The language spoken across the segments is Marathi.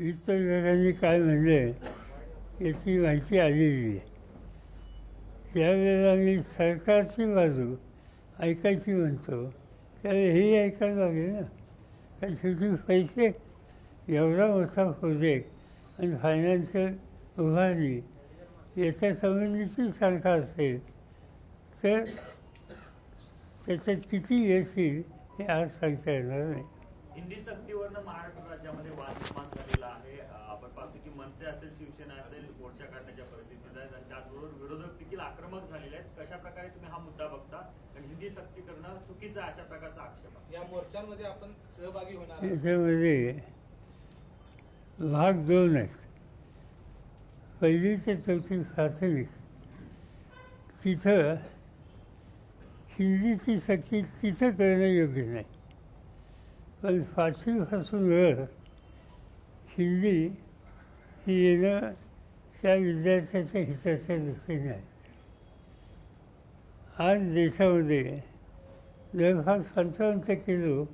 वित्तविभागाने काय म्हणले याची माहिती आलेली आहे. ज्यावेळेला मी सरकारची बाजू ऐकायची म्हणतो. त्यावेळी हे ऐकायला लागेल ना. कारण शेवटी पैसे एवढा मोठा प्रोजेक्ट आणि फायनान्शियल उभारणी याच्या संबंधीची सारखा असेल तर त्याच्यात किती येतील हे आज सांगता येणार नाही. हिंदी सक्तीवरनं महाराष्ट्र राज्यामध्ये वाद निर्माण झालेला आहे. आपण पाहतो की मनसे असेल शिवसेना असेल मोर्चा काढण्याच्या परिस्थितीत आहेत आणि त्याचबरोबर विरोधक देखील आक्रमक झालेले आहेत. कशा प्रकारे तुम्ही हा मुद्दा बघता? आणि हिंदी सक्ती करणं चुकीचं आहे अशा प्रकारचा आक्षेप आहे. या मोर्चांमध्ये आपण सहभागी होणार. याच्यामध्ये भाग दोन आहेत. पहिली ते चौथी प्राथमिक. तिथं हिंदीची सक्ती तिथं करणं योग्य नाही. पण पाचवीपासून वर हिंदी ही येणं त्या विद्यार्थ्याच्या हिताच्या दृष्टीने आहे. आज देशामध्ये जवळपास पंचावन्न टक्के लोक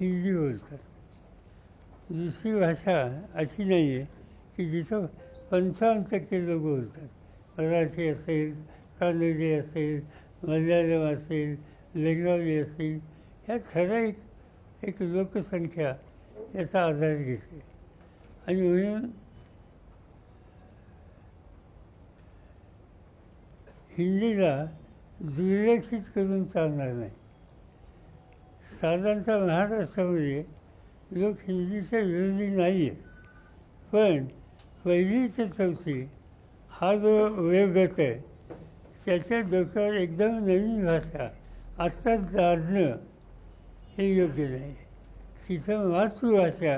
हिंदी बोलतात. दुसरी भाषा अशी नाही आहे की जिथं पंचावन्न टक्के लोक बोलतात. मराठी असेल कानडी असेल मल्याळम असेल बेंगॉली असेल ह्या ठराविक एक लोकसंख्या याचा आधार घेते. आणि म्हणून हिंदीला दुर्लक्षित करून चालणार नाही. साधारणतः महाराष्ट्रामध्ये लोक हिंदीच्या विरोधी नाही आहेत पण पहिली ते चौथी हा जो वयोगत आहे त्याच्या डोक्यावर एकदम नवीन भाषा आत्ताच जाणणं हे योग्य नाही. तिथं मातृभाषा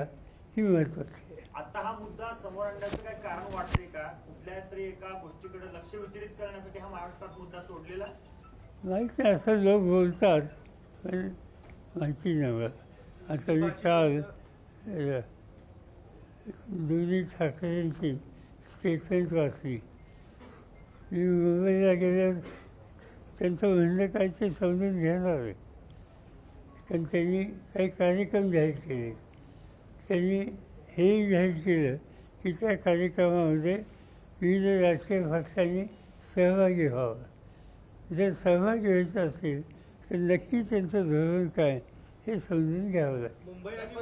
ही महत्त्वाची आहे. आता हा मुद्दा समोर आणण्याचं काय कारण वाटते का? कुठल्या तरी एका गोष्टीकडे लक्ष विचलित करण्यासाठी हा महाराष्ट्रात मुद्दा सोडलेला? माहीत नाही असं लोक बोलतात पण माहिती नाही मला. आता मी काल दोन्ही ठाकरेंची स्टेटमेंट वाचली. मी मुंबईला गेल्यावर त्यांचं म्हणणं काय ते समजून घेणार आहे. कारण त्यांनी काही कार्यक्रम जाहीर केले. त्यांनी हेही जाहीर केलं की त्या कार्यक्रमामध्ये विविध राजकीय पक्षांनी सहभागी व्हावं. जर सहभागी व्हायचं असेल तर नक्की त्यांचं धोरण काय हे समजून घ्यावं लागेल. मुंबई आणि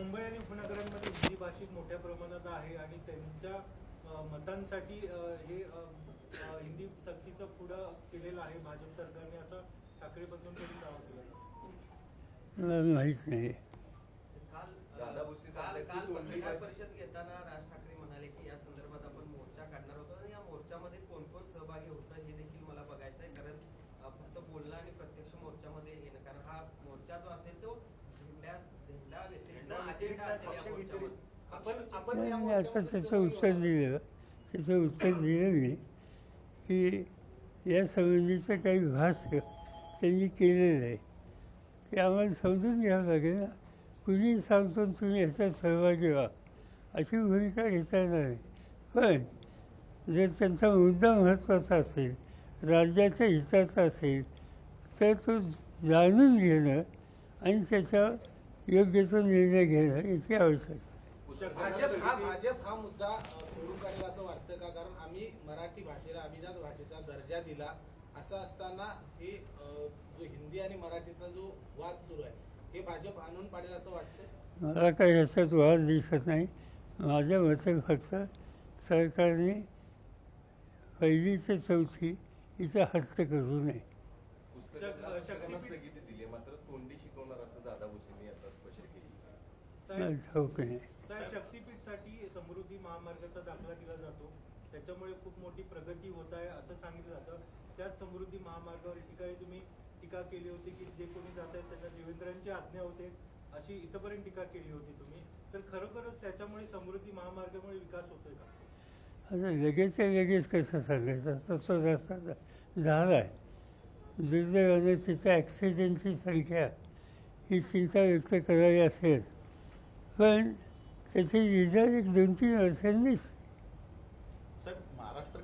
मुंबई आणि उपनगरांमध्ये हिंदी भाषिक मोठ्या प्रमाणात आहे आणि त्यांच्या मतांसाठी हे हिंदी सक्तीचं पुढं केलेलं आहे भाजप सरकारने असं ठाकरे बंधूंकडून दावा केला. मला माहीत नाही. काल दादा भुसे काल सांगतात की काल दोन्ही पत्रकार बाजू- परिषद घेताना राज ठाकरे म्हणाले की या संदर्भात आपण मोर्चा काढणार होतो आणि या मोर्चामध्ये कोण कोण सहभागी होतं हे देखील मला बघायचं आहे कारण फक्त बोलणं आणि प्रत्यक्ष मोर्चामध्ये येणं कारण हा मोर्चा जो असेल तो झेंड्या झेंडा व्यतिरिक्त झेंडा अजेंडा असेल या पक्ष मोर्चामध्ये आपण आपण नाही, या मी आता त्याचं उत्तर त्याचं उत्तर दिलं मी की या संबंधीचं काही भाष्य त्यांनी केलेलं आहे हे आम्हाला समजून घ्यावं लागेल ना कुणी सांगतो तुम्ही ह्याच्यात सहभागी व्हा. अशी भूमिका घेता येणार नाही. पण जर त्यांचा मुद्दा महत्त्वाचा असेल राज्याच्या हिताचा असेल तर तो जाणून घेणं आणि त्याच्या योग्य तो निर्णय घेणं याची आवश्यकता भाजप हा भाजप हा मुद्दा अ, सोडून काढला असं वाटतं का? कारण आम्ही मराठी भाषेला अभिजात भाषेचा दर्जा दिला. असं असताना हे जो हिंदी आणि मराठीचा जो वाद सुरू आहे हे भाजप आणून पाडेल असं वाटतं मला काही याच्यात वाद दिसत नाही. माझ्या मते फक्त सरकारने पहिली ते चौथी इथं हस्त करू नये. शक्तीपीठसाठी समृद्धी महामार्गाचा दाखला दिला जातो. त्याच्यामुळे खूप मोठी प्रगती होत आहे असं सांगितलं जातं. त्याच समृद्धी महामार्गावर ठिकाणी तुम्ही टीका केली होती की जे कोणी जात आहेत त्यांना देवेंद्रांची आज्ञा होते अशी इथपर्यंत टीका केली होती तुम्ही. तर खरोखरच त्याच्यामुळे समृद्धी महामार्गामुळे विकास होतोय का? आता लगेच लगेच कसं सांगायचं? तसं जास्त झाला आहे दुर्दैवाने म्हणजे तिथं ॲक्सिडेंटची संख्या ही चिंता व्यक्त करावी असेल. पण त्याची रिझल्ट एक दोन तीन वर्षांनीच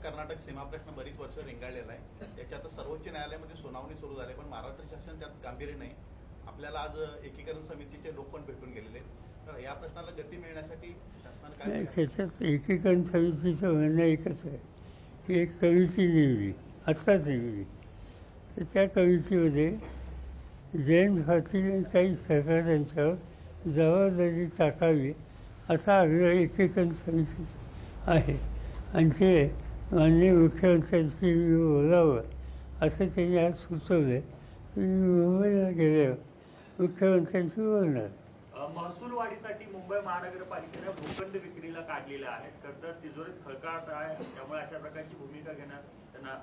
कर्नाटक सीमा प्रश्न बरीच वर्ष रेंगाळलेला आहे त्याची आता सर्वोच्च न्यायालयामध्ये सुनावणी सुरू झाली पण महाराष्ट्र शासन त्यात गांभीर्य नाही आपल्याला आज एकीकरण समितीचे लोक पण भेटून गेलेले. तर या प्रश्नाला गती मिळण्यासाठी शासनाने काय? त्याच्यात एकीकरण समितीचं म्हणणं एकच आहे की एक कमिटी नेमली आत्ताच नेमली तर त्या कमिटीमध्ये जयंत पाटील आणि काही सहकाऱ्यांच्यावर जबाबदारी टाकावी असा आग्रह एकीकरण समितीचा आहे आणि ते माननीय मुख्यमंत्र्यांशी मी बोलावं असं त्यांनी आज सुचवलं. तुम्ही मुंबईला गेल्यावर मुख्यमंत्र्यांशी बोलणार महसूल वाढीसाठी मुंबई महानगरपालिकेनं भूखंड विक्रीला काढलेल्या आहेत खरं तर तिजोरीत खळकाट आहे. त्यामुळे अशा प्रकारची भूमिका घेण्यात त्यांना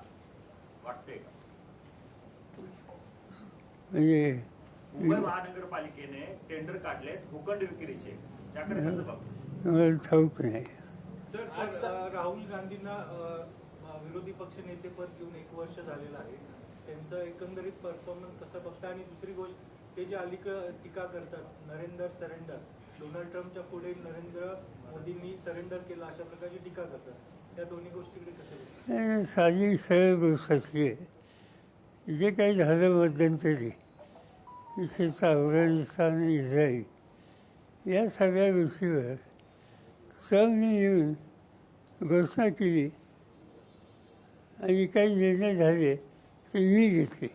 वाटते का? म्हणजे मुंबई महानगरपालिकेने टेंडर काढलेत भूखंड विक्रीचे. त्याकडे कसं मला ठाऊक नाही. सर राहुल गांधींना विरोधी पक्ष नेतेपद घेऊन एक वर्ष झालेलं आहे. त्यांचं एकंदरीत परफॉर्मन्स कसं बघता? आणि दुसरी गोष्ट ते जे अलीक टीका करतात नरेंद्र सरेंडर डोनाल्ड ट्रम्पच्या पुढे नरेंद्र मोदींनी सरेंडर केलं अशा प्रकारची टीका करतात. त्या दोन्ही गोष्टीकडे कसं साधी सरळ गोष्ट अशी आहे जे काही झालं मध्यंतरी विशेषतः अफगाणिस्तान आणि इस्राईल या सगळ्या गोष्टीवर ट्रम्पने येऊन घोषणा केली. आणि काही निर्णय झाले ते मी घेतले.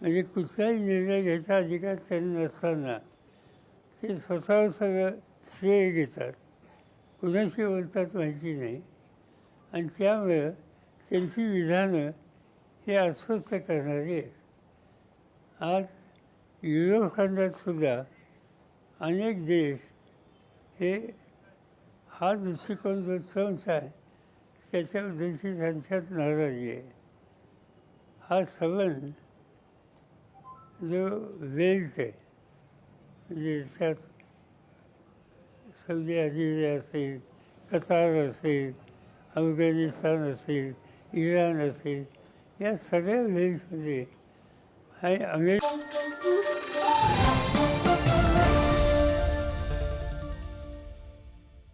म्हणजे कुठलाही निर्णय घ्यायचा अधिकार त्यांना नसताना ते स्वतः सगळं श्रेय घेतात. कुणाशी बोलतात माहिती नाही. आणि त्यामुळं त्यांची विधानं हे अस्वस्थ करणारी आहेत. आज युरोप खंडात सुद्धा अनेक देश हे हा दृष्टिकोन जो ट्रम्पचा आहे त्याच्या त्याच्याबद्दलची त्यांच्यात नाराजी आहे. हा संबंध जो वेल्थ आहे म्हणजे त्यात सौदी अरेबिया असेल कतार असेल अफगाणिस्तान असेल इराण असेल या सगळ्या वेल्थमध्ये आणि अमेरिका.